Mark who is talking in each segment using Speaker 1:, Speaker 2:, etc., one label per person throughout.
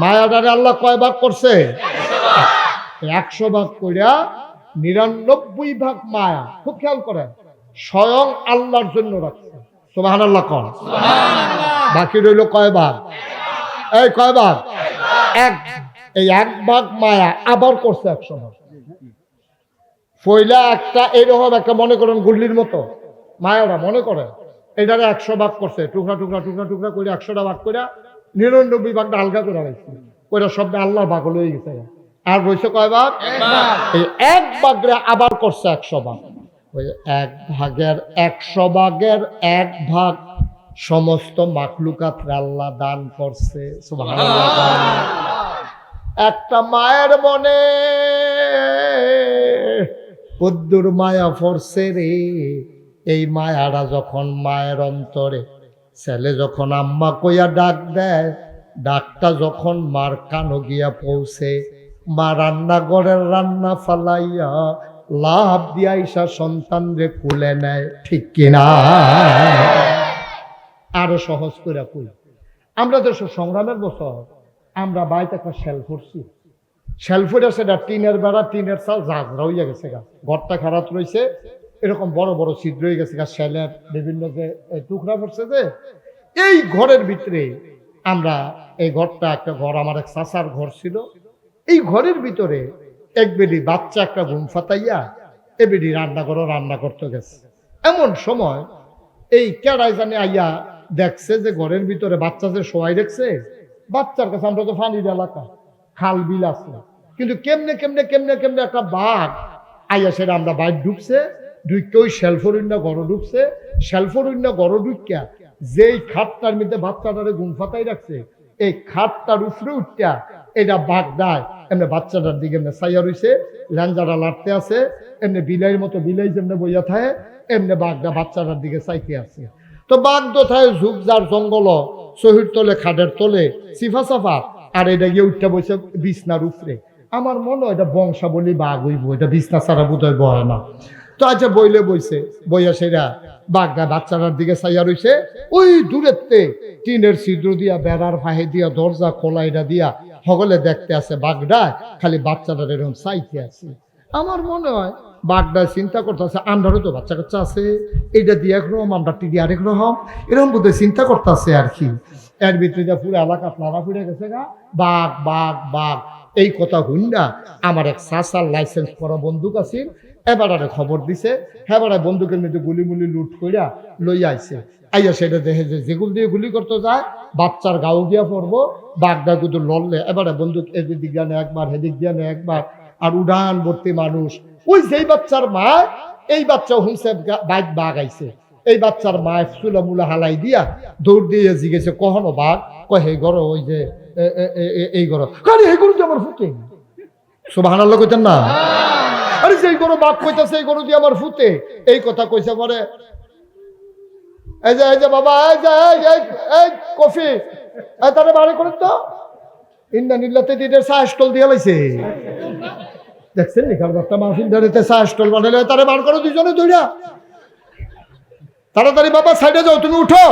Speaker 1: মায়াটারে আল্লাহ কয় ভাগ করছে? একশো ভাগ কইরা নিরানব্বই ভাগ মায়া। খুব খেয়াল করেন স্বয়ং আল্লাহর জন্য রাখছে। সোবাহান আল্লাহ কন বাকি রইল কয় ভাগ? এই কয় ভাগ? এক। এই এক ভাগ মায়া আবার করছে একশো ভাগ। ফইলা একটা এইরকম একটা মনে করেন গুল্লির মতো। মায়ারা মনে করে এটারে একশো ভাগ করছে। টুকরা টুকরা টুকরা টুকরা করে একশোটা ভাগ করে নিরানব্বই ভাগটা আলগা করে রাখছে ওইটা শব্দে আল্লাহর ভাগ হয়ে গেছে আর রয়েছে কয় ভাগ এই এক ভাগরে আবার করছে একশো ভাগ ওই এক ভাগের একশো ভাগের এক ভাগ সমস্ত মাকলুকাত আল্লাহ দান করছে। একটা মায়ের মনে কদ্দুর মায়া ফরছে রে। এই মায়ারা যখন মায়ের অন্তরে ছেলে যখন আম্মা কইয়া ডাক দেয়, ডাকটা যখন মার কানো গিয়া পৌঁছে, মা রান্নাঘরের রান্না ফালাইয়া লাভ দিয়া ইসা সন্তান রে কুলে নেয়, ঠিক কিনা আরও সহজ করে কুল আমরা তো সংগ্রামের বছর, আমরা বাড়িতে একটা শেল করছি আছে এটা টিনের বেড়া, টিনের চাল ঝাঁঝরা হইয়া গেছে গা। ঘরটা খারাপ রয়েছে এরকম বড় বড় ছিদ্র হয়ে গেছে গা, শেলের বিভিন্ন যে টুকরা পড়ছে যে এই ঘরের ভিতরে আমরা, এই ঘরটা একটা ঘর, আমার এক চাচার ঘর ছিল। এই ঘরের ভিতরে এক বেডি বাচ্চা একটা ঘুম ফাতাইয়া এ বেডি রান্না করো রান্না করতে গেছে। এমন সময় এই কেড়াই জানে আইয়া দেখছে যে ঘরের ভিতরে বাচ্চা যে শোয়াই দেখছে, বাচ্চার কাছে আমরা তো ফানির এলাকা, খাল বিল আছে। কিন্তু কেমনে কেমনে কেমনে কেমনে একটা বাঘ আইয়া সেটা আমরা বাইর ঢুকছে ঢুকে ওই শেলফরুণ্য গড় ঢুকছে শেলফরুণ্য গড় ঢুকিয়া যেই খাটটার মধ্যে বাচ্চাটারে গুম ফাতাই রাখছে, এই খাটটার উপরে উঠটা এটা বাঘ দেয়। এমনি বাচ্চাটার দিকে এমনি সাইয়া রইছে ল্যাঞ্জাটা লাড়তে আছে, এমনি বিলাইয়ের মতো বিলাই যেমনি বইয়া থাকে, এমনি বাঘটা বাচ্চাটার দিকে চাইতে আছে। তো বাঘ তো থাকে ঝুক যার জঙ্গল, শহীদ তলে, খাটের তলে, সিফা সাফা, আর এটা গিয়ে উঠতে বসে বিছনার উপরে। আমার মনে হয় এটা বংশাবলী বাঘ হইব, এটা বিছনা ছাড়া বোধ হয় বয় না। তো আচ্ছা বইলে বইছে বইয়া সেরা বাঘটা বাচ্চাটার দিকে চাইয়া রইছে, ওই দূরেতে টিনের ছিদ্র দিয়া, বেড়ার ফাহে দিয়া, দরজা খোলাইটা দিয়া সকলে দেখতে আছে বাঘটা খালি বাচ্চাটার এরকম চাইতে আছে। আমার মনে হয় বাঘটা চিন্তা করতেছে, আমরারও তো বাচ্চা কাচ্চা আছে, এইটা দিয়ে এক একরকম আমরা টিডি আরেক রকম। এরকম বোধহয় চিন্তা করতেছে আর কি। এর ভিতরে যা পুরো এলাকা ফ্লারা ফুড়ে গেছে গা, বাঘ বাঘ বাঘ। এই কথা হুন্ডা আমার এক সাসার লাইসেন্স করা বন্দুক আছে এবারে খবর দিছে হেবারে বন্দুকের মধ্যে গুলি মুলি লুট কইরা লই আইছে। আইয়া সেটা দেখে যে যেগুলো দিয়ে গুলি করতে যায়, বাচ্চার গাও গিয়া পড়ব বাগদা কিন্তু লড়লে, এবারে বন্দুক এদিক দিয়া একবার হেদিক দিয়া একবার, আর উড়ান ভর্তি মানুষ, ওই যেই বাচ্চার মা, এই বাচ্চা হুমসে বাইক বাঘ আইছে। এই বাচ্চার মা চুলা মুলা হালাই দিয়া দৌড় দিয়ে জিগেছে, কখনো বাঘ? কয়, হে গর ওই যে এই গর এই গরু তো আমার ফুটে সুবাহ কইতেন না? আরে যেই গরু বাপ কইতাছে এই গরু দিয়ে আমার ফুতে এই কথা কইছে পরে এই যে এই যে বাবা, এই যে, এই কফি। তারে বাড়ি করে তো। ইন্দা নিল্লাতে দিতে চা স্টল দিয়ে লাইছে। দেখছেন কার বাচ্চা মাহফিল দাঁড়িতে চা স্টল বানালে তারে বার করো দুজনে দুইটা তাড়াতাড়ি বাবা, সাইডে যাও, তুমি উঠো।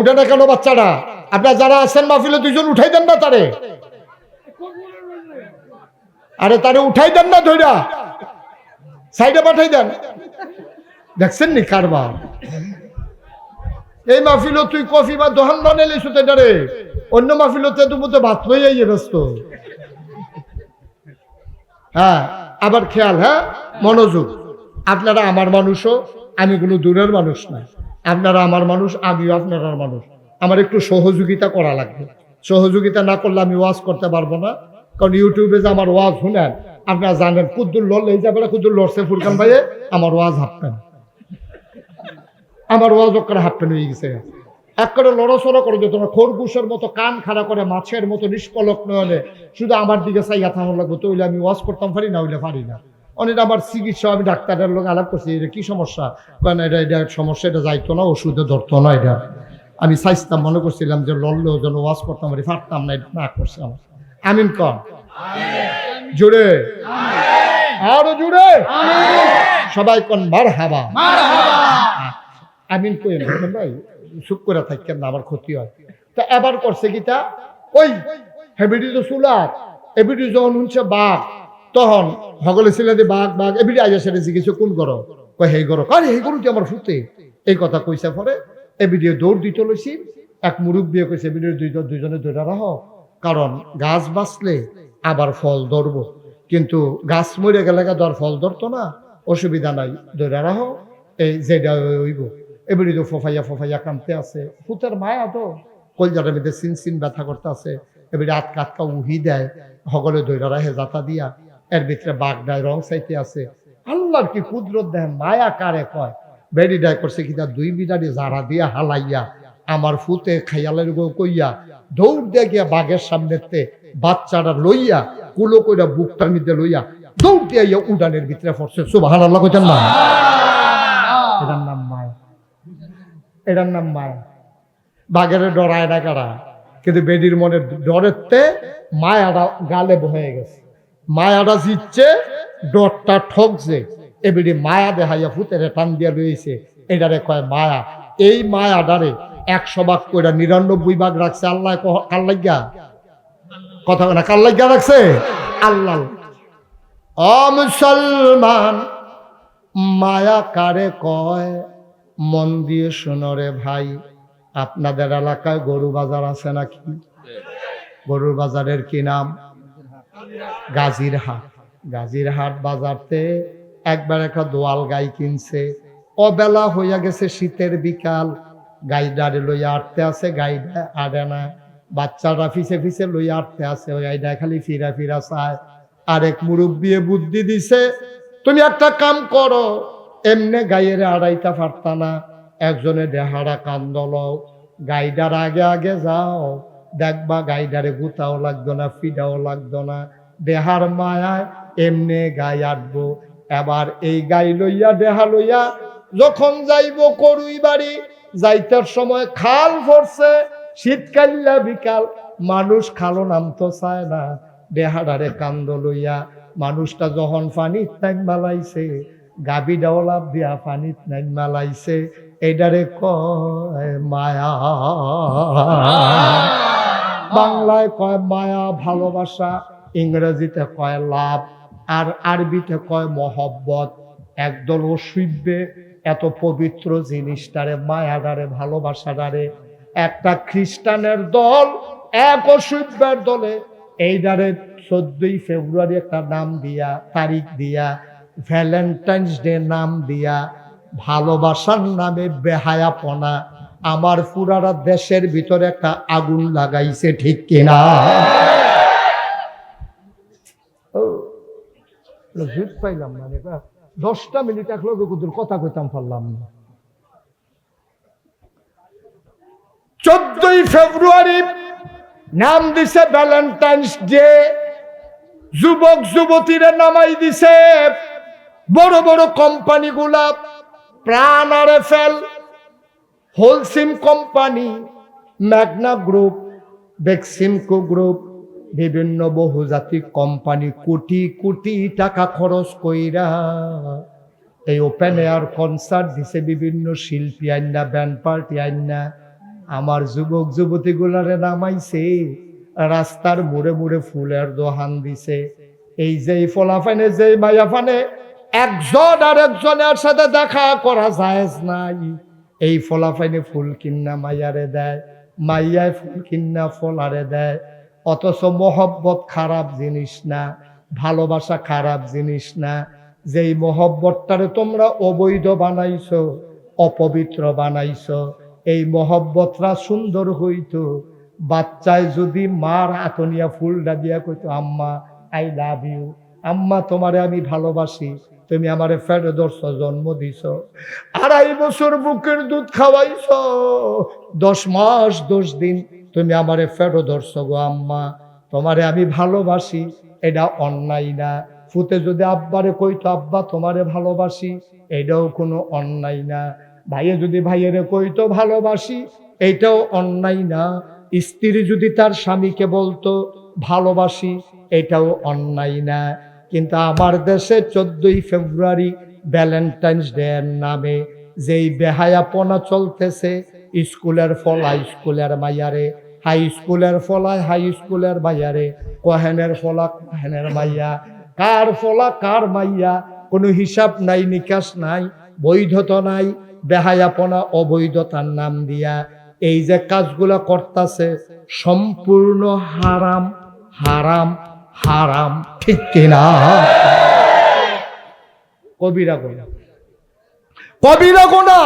Speaker 1: উঠে না কেন বাচ্চাটা আপনার যারা আছেন মাহফিলে দুজন উঠাই দেন না তারে। আরে তারে উঠাই দেন না ধইরা। সাইডে পাঠাই দেন। দেখছেন নি কারবার? এই মাহফিল তুই কফি বা দোহান বানাইলে সুতে ডারে অন্য মাহফিলতে তুমি তো ভাত লই যাইয়ে ব্যস্ত। হ্যাঁ আবার খেয়াল হ্যাঁ? মনোযোগ। আপনারা আমার মানুষও, আমি কোনো দূরের মানুষ না। আপনারা আমার মানুষ, আমিও আপনারা মানুষ। আমার একটু সহযোগিতা করা লাগবে। সহযোগিতা না করলে আমি ওয়াজ করতে পারব না। কারণ ইউটিউবে যে আমার ওয়াজ শুনেন, আপনারা জানেন, কুদ্দুর লড়লে এই যাবে কুদ্দুর লড়ছে ফুরকান ভাইয়ে, আমার ওয়াজ হাঁপতেন আমার ওয়াজ করে হাঁপতেন হয়ে গেছে। এক করে লড়াচড়া করে যে তোমার খরগোশের মতো কান খাড়া করে মাছের মতো নিষ্কলক নয়নে শুধু আমার দিকে চাইয়া থামার লাগবে, তো আমি ওয়াজ করতাম, পারি না, হইলে পারি না। অনেক আমার চিকিৎসা আমি ডাক্তারের লোক আলাপ করছি এটা কি সমস্যা? কারণ এটা এটা সমস্যা, এটা যাইতো না, ওষুধে ধরতো না, এটা। আমি চাইতাম মনে করছিলাম যে লড়লেও যেন ওয়াজ করতাম পারি পারতাম না, এটা না করছে আমার। আমিন কন জুড়ে। আরও জুড়ে। সবাই কন মার হাবা আমিন কই ভাই চুপ করে থাকেন না আমার ক্ষতি হয়। তা এবার করছে গীতা ওই হেবিডি তো চুলার এবিডি যখন শুনছে বাঘ। তখন সকলে ছিল যে বাঘ বাঘ এবিডি আইয়া সেটা জিজ্ঞেস কোন করো কয় হেই করো আরে হেই করো আমার ফুটে? এই কথা কইছে পরে এবিডি দৌড় দিতে লইছি। এক মুরব্বী কইছে এবিডি দুইজন দুইজনে দৌড়া রাখ কারণ গাছ বাঁচলে আবার ফল ধরবো। কিন্তু গাছ মরে গেলে ধর, ফল ধরতো না। অসুবিধা নাই দৌড়া রাখো, এই যেটা হইব। এবারে তো ফোফাইয়া ফোফাইয়া কামতে আছে। ফুতের মায়া তো। কলজাটার মধ্যে সিন সিন ব্যথা করতে আছে। এবারে আটকা আটকা উহি দেয় সকলে দৈরা রাহে যাতা দিয়া। এর ভিতরে বাঘ দেয় রং চাইতে আছে। আল্লাহর কি কুদরত দেয়, মায়া কারে কয়? বেডি ডায় করছে কিনা দুই বিদারি জারা দিয়া হালাইয়া আমার ফুতে খাইয়ালের গো কইয়া দৌড় দিয়ে গিয়া বাঘের সামনেতে বাচ্চাটা লইয়া কুলো কইরা বুকটার মধ্যে লইয়া দৌড় দিয়ে ইয়া উডানের ভিতরে পড়ছে। সুবাহ আল্লাহ কইতেন না এটার নাম মায়া এটার নাম মায়া বাঘের ডরায় না কারা? কিন্তু বেডির মনে ডরেতে মায়াটা গালে হয়ে গেছে। মায়াটা জিতছে ডরটা ঠকছে। এবিডি মায়া দেখাইয়া ফুতেরে টান দিয়া রয়েছে এটারে কয় মায়া? এই মায়াডারে একশো ভাগ কইরা নিরানব্বই ভাগ রাখছে। আল্লাহ কার লাগিয়া? কথা না, কার লাগিয়া রাখছে? আল্লাহ অ মুসলমান, মায়া কারে কয়? মন দিয়ে শোনরে ভাই, আপনাদের এলাকায় গরু বাজার আছে নাকি? গরুর বাজারের কি নাম? গাজীর হাট গাজীর হাট বাজারতে একবার একটা দোয়াল গাই কিনছে। অবেলা হইয়া গেছে শীতের বিকাল। গাইডারে লইয়া আটতে আছে, গাইডা আড়ে না, বাচ্চারা ফিসে ফিসে লইয়া আটতে আছে গাইডা খালি ফিরা ফিরা চায়। আরেক মুরব্বিয়ে বুদ্ধি দিছে, তুমি একটা কাম করো, এমনে গাইয়ের আড়াইটা পারতা না, একজনে দেহারা কান্দল গাইডার আগে আগে যাও, দেখবা গাইডারে গুতাও লাগতো না ফিডাও লাগতো না। দেহার মায়ায় এমনে গাই আটবো। এবার এই গাই লইয়া, দেহা লইয়া যখন যাইব করুই বাড়ি যাইতার সময় খাল ভরছে, শীতকালিয়া বিকাল, মানুষ খালো নামতো চায় না। দেহাডারে কান্দ লইয়া, মানুষটা যখন পানিত নাইন মালাইছে গাবি ডাওলাপ দিয়া পানিত নাইন মালাইছে, এইডারে কয়, মায়া। বাংলায় কয়, মায়া, ভালোবাসা। ইংরেজিতে কয়, লাভ। আর আরবিতে কয়, মহব্বত। একদল অসুভ্যে এত পবিত্র জিনিসটারে মায়াডারে ভালোবাসাডারে একটা খ্রিস্টানের দল এক অসুভ্যের দলে এইটারে চোদ্দই ফেব্রুয়ারি একটা নাম দিয়া তারিখ দিয়া ভ্যালেন্টাইন্স ডে নাম দিয়া ভালোবাসার নামে বেহায়াপনা আমার পুরারা দেশের ভিতরে একটা আগুন লাগাইছে ঠিক কিনা? পাইলাম না রে, দশটা মিনিট এক লোক কথা কইতাম পারলাম না। চোদ্দই ফেব্রুয়ারি নাম দিছে ভ্যালেন্টাইন্স ডে যুবক যুবতীরা নামাই দিছে। বড় বড় কোম্পানি কোম্পানিগুলা প্রাণ আর fail. Holcim company, Magna group, Beximco group বিভিন্ন বহুজাতিক কোম্পানি কোটি কোটি টাকা খরচ কইরা এই ওপেন এয়ার কনসার্ট দিছে বিভিন্ন শিল্পী আইনা ব্যান্ড পার্টি আইনা আমার যুবক যুবতীগুলারে নামাইছে, রাস্তার মোড়ে মোড়ে ফুলের দোহান দিছে। এই যে ফলাফানে, যে মায়াফানে, একজন আর একজনের সাথে দেখা করা যায় নাই। এই ফলাফাইনে ফুল কিন্না মাইয়ারে দেয়, মাইয়ায় ফুল কিন্না ফলারে দেয়। অথচ মহব্বত খারাপ জিনিস না, ভালোবাসা খারাপ জিনিস না। যেই মহব্বতটারে তোমরা অবৈধ বানাইছ, অপবিত্র বানাইছ, এই মহব্বতরা সুন্দর হইতো। বাচ্চায় যদি মার আতনিয়া ফুলটা দিয়া কইতো, আম্মা, আই লাভ ইউ। আম্মা, তোমারে আমি ভালোবাসি। তুমি আমারে ফেরে দর্শ জন্ম দিছ। আড়াই বছর বুকের দুধ খাওয়াইছ। দশ মাস, দশ দিন তুমি আমারে ফেরো ধরছ গো আম্মা। তোমারে আমি ভালোবাসি, এটা অন্যায় না। ফুতে যদি আব্বারে কইতো, আব্বা, তোমারে ভালোবাসি এটাও কোনো অন্যায় না। ভাইয়ে যদি ভাইয়েরে কইতো, ভালোবাসি এটাও অন্যায় না। স্ত্রী যদি তার স্বামীকে বলতো, ভালোবাসি এটাও অন্যায় না। কিন্তু আমার দেশে চোদ্দই ফেব্রুয়ারি ভ্যালেন্টাইন্স ডে এর নামে যেই বেহায়াপনা চলতেছে, স্কুলের ফলা স্কুলের মাইয়ারে হাই স্কুলের ফলায় হাই স্কুলের বাইয়ারে, কহেনের ফলা কহেনের মাইয়া কার ফলা কার মাইয়া কোনো হিসাব নাই, নিকাশ নাই, বৈধতা নাই, বেহায়াপনা, অবৈধতার নাম দিয়া। এই যে কাজগুলা করতাছে, সম্পূর্ণ হারাম হারাম হারাম, ঠিক কিনা? কবিরা গোনা কবিরা গোনা